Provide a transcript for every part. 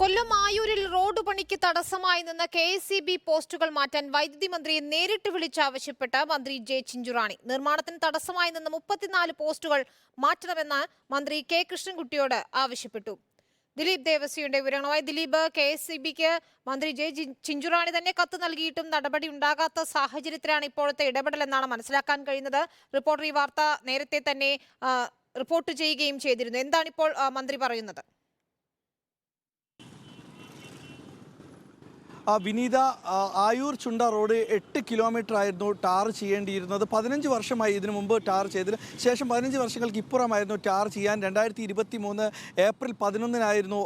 കൊല്ലം ആയൂരിൽ road പണിക്ക് തടസ്സമായി നിന്ന കെ എസ് പോസ്റ്റുകൾ മാറ്റാൻ വൈദ്യുതി മന്ത്രിയെ നേരിട്ട് വിളിച്ചാവശ്യപ്പെട്ട മന്ത്രി ജെ ചിഞ്ചുറാണി. നിർമ്മാണത്തിന് തടസ്സമായി നിന്ന മുപ്പത്തിനാല് പോസ്റ്റുകൾ മാറ്റണമെന്ന് മന്ത്രി കെ കൃഷ്ണൻകുട്ടിയോട് ആവശ്യപ്പെട്ടു. ദിലീപ് ദേവസ്വയുടെ വിവരങ്ങളുമായി ദിലീപ് കെ എസ് സി ബിക്ക് മന്ത്രി ജെ ചിഞ്ചുറാണി തന്നെ കത്ത് നൽകിയിട്ടും നടപടി ഉണ്ടാകാത്ത സാഹചര്യത്തിലാണ് ഇപ്പോഴത്തെ ഇടപെടൽ എന്നാണ് മനസ്സിലാക്കാൻ കഴിയുന്നത്. റിപ്പോർട്ടർ ഈ വാർത്ത നേരത്തെ തന്നെ റിപ്പോർട്ട് ചെയ്യുകയും ചെയ്തിരുന്നു. എന്താണ് ഇപ്പോൾ മന്ത്രി പറയുന്നത്? വിനീത ആയൂർ ചുണ്ട റോഡ് എട്ട് കിലോമീറ്റർ ആയിരുന്നു ടാർ ചെയ്യേണ്ടിയിരുന്നത്. പതിനഞ്ച് വർഷമായി ഇതിനു മുമ്പ് ടാർ ചെയ്തതിന് ശേഷം പതിനഞ്ച് വർഷങ്ങൾക്ക് ഇപ്പുറമായിരുന്നു ടാർ ചെയ്യാൻ. രണ്ടായിരത്തി ഇരുപത്തി മൂന്ന് ഏപ്രിൽ പതിനൊന്നിനായിരുന്നു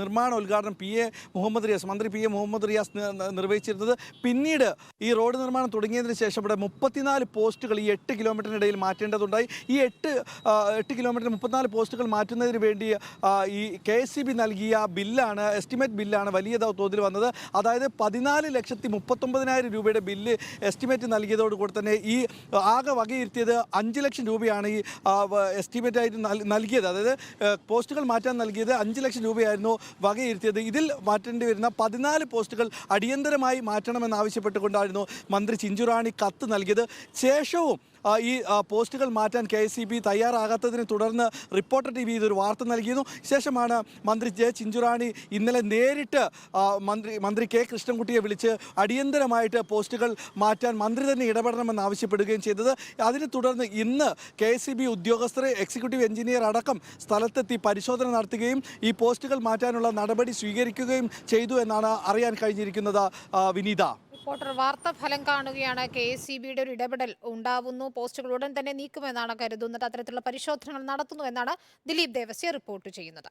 നിർമ്മാണ ഉദ്ഘാടനം പി എ മുഹമ്മദ് റിയാസ് മന്ത്രി പി എ മുഹമ്മദ് റിയാസ് നിർവഹിച്ചിരുന്നത്. പിന്നീട് ഈ റോഡ് നിർമ്മാണം തുടങ്ങിയതിന് ശേഷം ഇവിടെ മുപ്പത്തിനാല് പോസ്റ്റുകൾ ഈ എട്ട് കിലോമീറ്ററിനിടയിൽ മാറ്റേണ്ടതുണ്ടായി. ഈ എട്ട് എട്ട് കിലോമീറ്റർ മുപ്പത്തിനാല് പോസ്റ്റുകൾ മാറ്റുന്നതിന് വേണ്ടി ഈ കെ എസ് സി ബി നൽകിയ ബില്ലാണ് എസ്റ്റിമേറ്റ് ബില്ലാണ് വലിയ തോതിൽ വന്നത്. അതായത് പതിനാല് ലക്ഷത്തി മുപ്പത്തൊമ്പതിനായിരം രൂപയുടെ ബില്ല് എസ്റ്റിമേറ്റ് നൽകിയതോടുകൂടി തന്നെ ഈ ആകെ വകയിരുത്തിയത് അഞ്ച് ലക്ഷം രൂപയാണ് ഈ എസ്റ്റിമേറ്റ് ആയിട്ട് നൽ- നൽകിയത്. അതായത് പോസ്റ്റുകൾ മാറ്റാൻ നൽകിയത് അഞ്ച് ലക്ഷം രൂപയായിരുന്നു വകയിരുത്തിയത്. ഇതിൽ മാറ്റേണ്ടി വരുന്ന പതിനാല് പോസ്റ്റുകൾ അടിയന്തരമായി മാറ്റണമെന്ന് ആവശ്യപ്പെട്ടുകൊണ്ടായിരുന്നു മന്ത്രി ചിഞ്ചുറാണി കത്ത് നൽകിയത്. ശേഷവും ഈ പോസ്റ്റുകൾ മാറ്റാൻ കെ എസ് സി ബി തയ്യാറാകാത്തതിനെ തുടർന്ന് റിപ്പോർട്ടർ ടി വി ഇതൊരു വാർത്ത നൽകിയിരുന്നു. ശേഷമാണ് മന്ത്രി ജെ ചിഞ്ചുറാണി ഇന്നലെ നേരിട്ട് മന്ത്രി മന്ത്രി കെ കൃഷ്ണൻകുട്ടിയെ വിളിച്ച് അടിയന്തരമായിട്ട് പോസ്റ്റുകൾ മാറ്റാൻ മന്ത്രി തന്നെ ഇടപെടണമെന്ന് ആവശ്യപ്പെടുകയും ചെയ്തത്. അതിനെ തുടർന്ന് ഇന്ന് കെ എസ് സി ബി ഉദ്യോഗസ്ഥർ എക്സിക്യൂട്ടീവ് എഞ്ചിനീയർ അടക്കം സ്ഥലത്തെത്തി പരിശോധന നടത്തുകയും ഈ പോസ്റ്റുകൾ മാറ്റാനുള്ള നടപടി സ്വീകരിക്കുകയും ചെയ്തു എന്നാണ് അറിയാൻ കഴിഞ്ഞിരിക്കുന്നത് വിനീത. റിപ്പോർട്ടർ വാർത്ത ഫലം കാണുകയാണ്. കെ എസ് സി ബിയുടെ ഒരു ഇടപെടൽ ഉണ്ടാവുന്നു. പോസ്റ്റുകൾ ഉടൻ തന്നെ നീക്കുമെന്നാണ് കരുതുന്നത്. അത്തരത്തിലുള്ള പരിശോധനകൾ നടത്തുന്നു എന്നാണ് ദിലീപ് ദേവസ്യ റിപ്പോർട്ട് ചെയ്യുന്നത്.